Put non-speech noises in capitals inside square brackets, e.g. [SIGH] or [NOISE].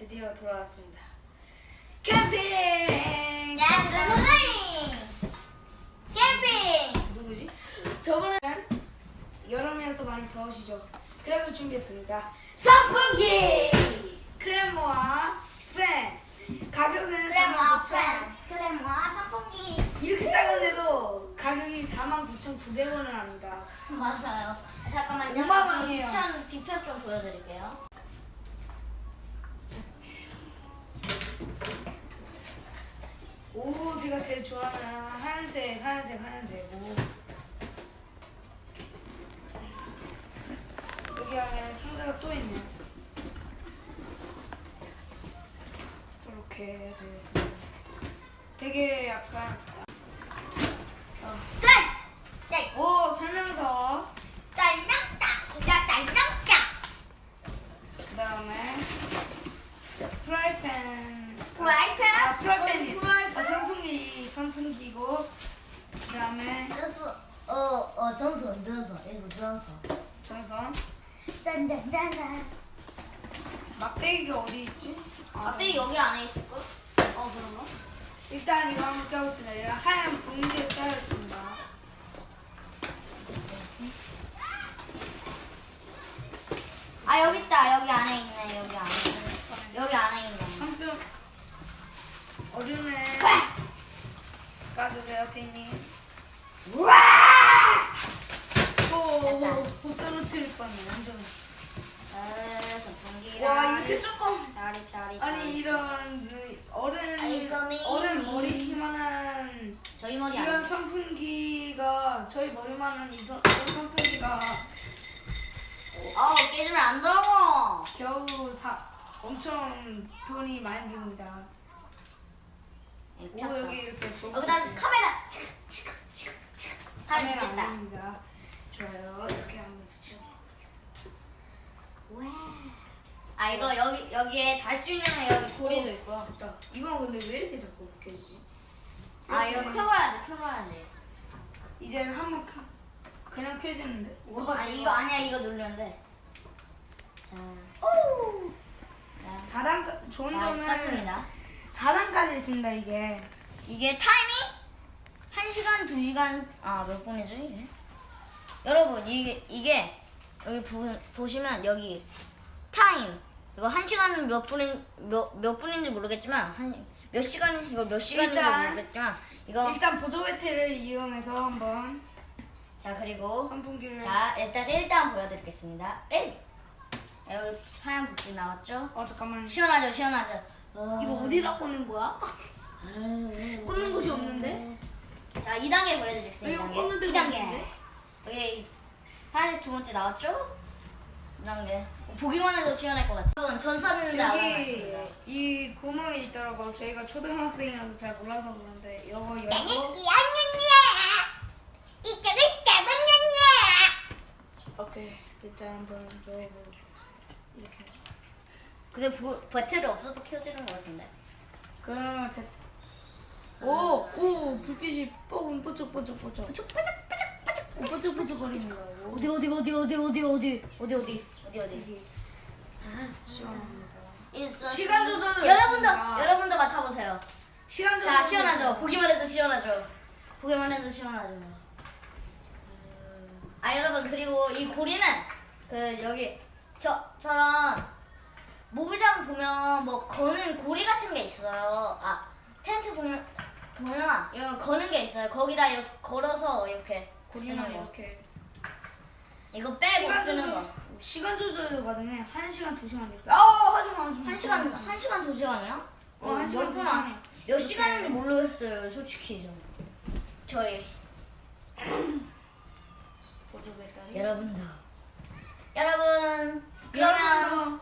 드디어 돌아왔습니다. 캠핑! 캠핑! 누구지? 저번엔 여름이라서 많이 더우시죠? 그래서 준비했습니다. 선풍기! 크레모와 팬! 가격은 크레마 49,000원. 팬! 크레마 선풍기! 이렇게 작은데도 가격이 49,900원을 합니다. [LAUGHS] 맞아요. 잠깐만요. 5만 원이에요. 뒤편 좀 보여드릴게요. 오, 제가 제일 좋아하는 하얀색, 하얀색, 하얀색. 오. 여기 안에 상자가 또 있네요. 이렇게 되어 있습니다. 되게 약간 전선 짠짠짠짠 막대기가 어디 있지? 아, 갑자기 여기 안에 있을걸? 어 그런가? 일단 이거 한번 껴보겠습니다. 이런 하얀 봉지에 쌓여 있습니다. 아 여기 있다 여기 안에 있네 여기 안에 여기 안에 있네 한뼘 얼음에 까주세요, 피님. 우와 오, 됐다. 못 떨어뜨릴 뻔해, 완전. 선풍기 와, 이렇게 조금. 따리 따리 아니, 이런 그 어른, 아이, 써니. 어른 머리만한 저희 머리 이런 안 선풍기가, 저희 이 선- 이런 선풍기가 아우 깨지면 안 되고 겨우 사, 엄청 돈이 많이 듭니다. 오, 폈어 여기 이렇게 좁 여기다 카메라 치크 치크 치크 다 카메라 아닙니다. 좋아요. 이렇게 하면서 찍어보겠습니다. 아 이거 여기 여기에 달 수 있는 여기 고리도 어. 있고 됐다. 이건 근데 왜 이렇게 자꾸 벗겨지지? 아 이거 이렇게 펴봐야지 펴봐야지. 이제 한번 켜, 그냥 켜지는데. 와, 아 이거 아니야 이거 누르면 돼자. 오! 자, 4단 좋은 자, 점은 떴습니다. 4단까지 있습니다 이게. 이게 타이밍? 1시간 2시간 아 몇 분이죠 이게? 여러분 이게 이게 여기 보, 보시면 여기 타임 이거 1시간은 몇 분인 몇, 몇 분인지 모르겠지만 한 몇 시간 이거 몇 시간인지 일단- 모르겠지만 이거 일단 보조 배터리를 이용해서 한번 자 그리고 선풍기를 자 일단 일단 보여드리겠습니다. 1 여기 하얀 불빛 나왔죠? 어 잠깐만 시원하죠 시원하죠? 이거 어디다 꽂는 거야? 꽂는 곳이 없는데? 자 2단계 보여드리겠습니다 이거 꽂는 데가 2단계. 없는데? 여기 하얀색 두 번째 나왔죠? 2단계 보기만 해도 시원할 것 같아요 여러분 전선인데 여기 알아봤습니다. 이 구멍이 있더라고. 저희가 초등학생이라서 잘 몰라서 그런데 이거 열고. 오케이. 일단 한번 넣어보겠습니다. 이렇게. 근데 보, 배터리 없어도 켜지는 것 같은데? 그러면 배터 오! 오! 불빛이 뽀금 뽀짝뽀짝뽀짝 오, 뽀짝 뽀짝거립니다 오, 어디 어디 어디 어디 어디 어디 어디 어디 어디 어디. 시원합니다 있어. 시간 조절을 여러분도 했습니다. 여러분도 맡아보세요. 시간 자 조절을 시원하죠. 보기만 해도 시원하죠? 보기만 해도 시원하죠. 아 여러분 그리고 이 고리는 그 여기 저처럼 모기장 보면 뭐 거는 고리 같은 게 있어요. 아 텐트 보면 보면 이런 거는 게 있어요. 거기다 이렇게 걸어서 이렇게 쓰는 거 이렇게 이거 빼고 시간 쓰는 조절- 거 시간 조절도 가능해 1시간 2시간 이렇게 아 하지마 하지마 한 시간 한 시간 두 시간이야? 어, 한 시간, 두. 시간이야. 몇. 시간인지 모르겠어요, 솔직히 좀. 저희 보조 배터리 여러분도. 여러분 그러면